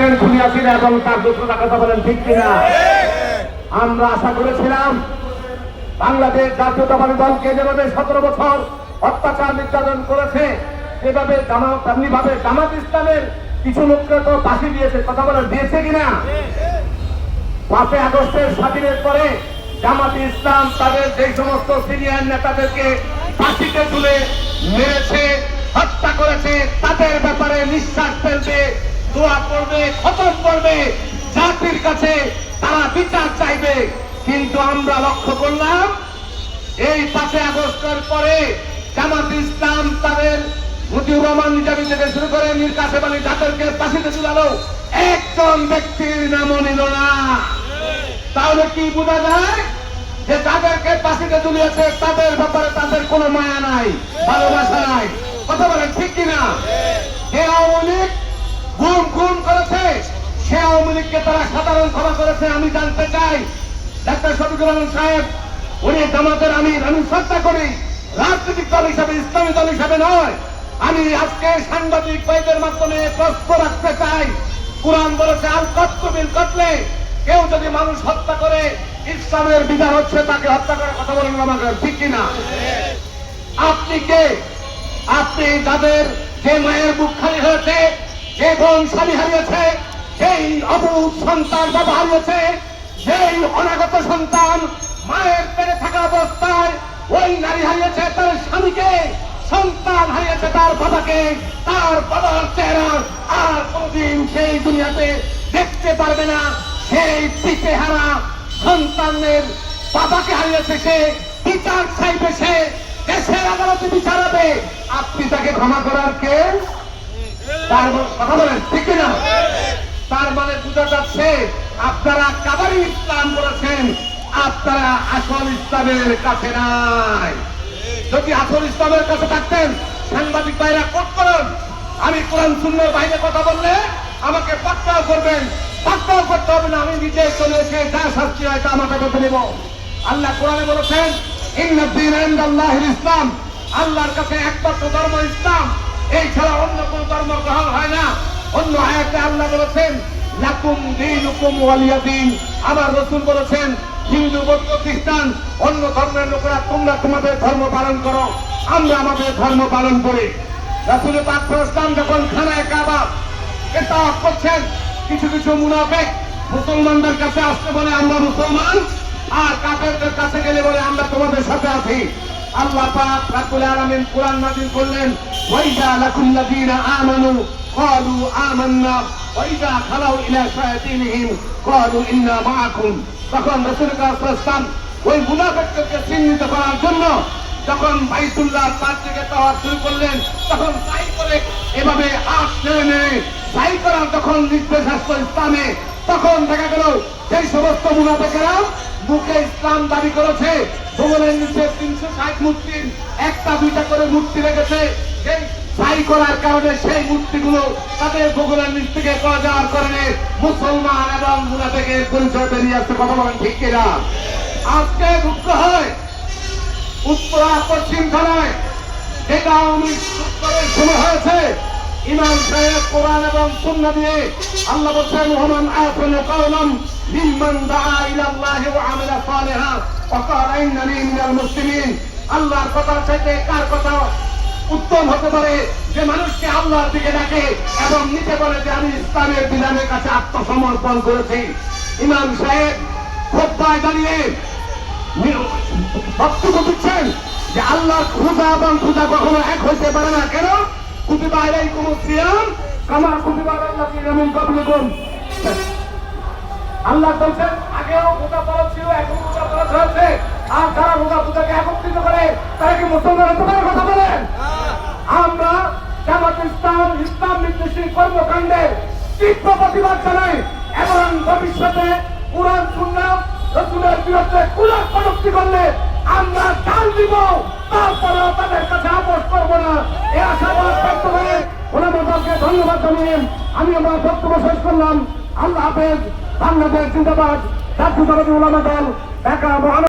ছিলেন খুনিয়া ছিল এবং তার দুশোটা কথা বলেন ঠিক কিনা? আমরা আশা করেছিলাম বাংলাদেশ জাতীয়তাবাদী দলকে যেভাবে সতেরো বছর অত্যাচার নির্যাতন করেছে জামাত তেমনি ভাবে জামাত ইসলামের কিছু লোককে তো ফাঁসি দিয়েছে, কথা বলে দিয়েছে কিনা? পাঁচই আগস্টের স্বাধীনের পরে জামাত ইসলাম তাদের যে সমস্ত সিনিয়র নেতাদেরকে ফাঁসিতে তুলে মেরেছে, হত্যা করেছে, তাদের ব্যাপারে নিঃশ্বাস ফেলবে দোয়া করবে, খতম করবে, জাতির কাছে তারা বিচার চাইবে। কিন্তু আমরা লক্ষ্য করলাম, এই পাঁচই আগস্টের পরে জামাত ইসলাম তাদের মুজিবুর রহমান থেকে শুরু করে মীর আলী ফাঁসিতে একজন ব্যক্তির নামও নিল না। তাহলে কি বোঝা যায় যে তাদেরকে ফাঁসিতে ঝুলিয়েছে? তাদের ব্যাপারে তাদের কোনো মায়া নাই, ভালোবাসা নাই। কথা বলেন ঠিক কিনা? আওয়ামী লীগ গুম গুম করেছে। সে আওয়ামী লীগকে তারা সাধারণ ক্ষমা করেছে, আমি জানতে চাই। ডাক্তার শফিকুর রহমান সাহেব, উনি জামাতের আমি আমি শ্রদ্ধা করি। রাজনৈতিক দল হিসাবে, ইসলামী দল হিসাবে নয়। আমি আজকে সাংবাদিক ভাইদের মাধ্যমে প্রশ্ন রাখতে চাই। কোরআন বলেছে, আল কত্তবিল কতলে। কেউ যদি মানুষ হত্যা করে, ইসলামের বিধান হচ্ছে তাকে হত্যা করার কথা বলেন আমাকে ঠিক কিনা আপনি কে? আপনি যাদের যে মায়ের বুক খালি হয়েছে যে বোন স্বামী হারিয়েছে, সেই অবুধ সন্তান বাবা হারিয়েছে সেই অনাগত সন্তান মায়ের পেটে থাকা অবস্থায় ওই নারী হারিয়েছে তার স্বামীকে, সন্তান হারিয়েছে তার বাবাকে, তার বাবার চেহারা আর কোনদিন সেই দুনিয়াতে দেখতে পারবে না। সেই পিঠে হারা সন্তানের বাবাকে হারিয়েছে সে, বিচার চাইবে সে, দেশের আদালতে বিচার হবে। আপনি তাকে ক্ষমা করার কে? তার কথা বলেন, ঠিক না তার মানে বোঝা যাচ্ছে আপনারা কাবারি ইসলাম করেছেন, আপনারা আসল ইসলামের কাছে নাই। যদি আসল ইসলামের কাছে থাকতেন, সাংবাদিক ভাইরা কোট করুন। আমি কোরআন শূন্যের বাইরে কথা বললে আমাকে পাক্কাও করবেন। পাক্কাও করতে হবে না, আমি নিজে চলে এসে যা শাস্তি হয় তা আমাকে করতে নেব। আল্লাহ কোরআনে বলেছেন ইন্নাদ্দিন ইনদাল্লাহিল ইসলাম। আল্লাহর কাছে একমাত্র ধর্ম ইসলাম। এই ছাড়া অন্য কোন ধর্ম গ্রহণ হয় না। অন্য আয়াতে আল্লাহ বলেছেন, লাকুম দীনুকুম ওয়ালিয়া দিন। আমার রাসূল বলেছেন, হিন্দু, বৌদ্ধ, খ্রিস্টান, অন্য ধর্মের লোকেরা, তোমরা তোমাদের ধর্ম পালন করো। আমরা আমাদের ধর্ম পালন করি। রাসূল পাক ইসলাম যখন খানায় কাবা এটা করছেন, কিছু কিছু মুনাফিক মুসলমানদের কাছে আসতে বলে, আমরা মুসলমান। আর কাফেরদের কাছে গেলে বলে, আমরা তোমাদের সাথে আছি। আল্লাহ পাক রাব্বুল আলামিন কোরআন নাযিল করলেন ওয়াইদা লাকুল্লাযীনা আমানু, ক্বালু আমান্না ওয়াইদা খালাউ ইলা শায়াতিনহিম, ক্বালু ইন্না মাআকুম। তখন রাসূল সাল্লাল্লাহু ওই মুনাফিকদেরকে চিহ্নিত করার জন্য যখন বাইতুল্লাহ তার থেকে তাওয়ার শুরু করলেন, তখন সাই করে এভাবে হাত নেড়ে নেড়ে সাই করার যখন নির্দেশ আসলো ইসলামে, তখন দেখা গেল সেই সমস্ত মুনাফেকেরা মুখে ইসলাম দাবি করেছে ভবনের নিচে তিনশো ষাট মূর্তির একটা, দুইটা করে মূর্তি রেখেছে। সেই সাই করার কারণে সেই মূর্তিগুলো তাদের ভূগোলের নিচ থেকে করা যাওয়ার কারণে মুসলমান এবং মুনাফেকের পরিচয় বেরিয়ে আসতে কথা বলেন ঠিক কিনা? আজকে দুঃখ হয়, উত্তরা পশ্চিম থানায়, যেটা আওয়ামী শুরু হয়েছে। ইমাম সাহেব কোরআন এবং সুন্নাহ দিয়ে আল্লাহ বলছেন, ওমান আয়াতুল কাওলাম মিম্মান দাআ ইলা আল্লাহি ওয়া আমিলা সালিহা ওয়া ক্বালা ইন্নানি মিনাল মুসলিমিন। আল্লাহর কথা চাইতে কার কথা উত্তম হতে পারে? যে মানুষকে আল্লাহর দিকে ডাকে এবং নিতে বলে যে, আমি ইসলামের বিধানের কাছে আত্মসমর্পণ করেছি। ইমাম সাহেব খোদ্ায় দাঁড়িয়ে বক্তব্য দিচ্ছেন যে আল্লাহ খুদা এবং খুদা কখনো এক হইতে পারে না। কেন? কুতিবা আলাইকুম সিয়াম কামা কুতিবা আলাল্লাযিনা মিন ক্বাবলিকুম আল্লাহ বলছেন আগেও রোজা ফরজ ছিল, এখন রোজা ফরজ হয়েছে আর যারা রোজা পূজাকে একত্রিত করে, তারা কি মুসলমান হতে পারে কথা বলেন? আমরা জামাত ইসলাম ইসলাম বিদ্বেষী কর্মকাণ্ডের তীব্র প্রতিবাদ জানাই। এবং ভবিষ্যতে কোরআন, সুন্নাহ, রসুলের বিরুদ্ধে কুলার কটুক্তি করলে আমরা চাল দিব, তারপরেও তাদের কাছে আপোষ করব না। এ আশাবাদ ব্যক্ত করে ওনামাকে ধন্যবাদ জানিয়ে আমি আমার বক্তব্য শেষ করলাম। আল্লাহ হাফেজ, বাংলাদেশ জিন্দাবাদ। জাতীয় দল, একা মহানগর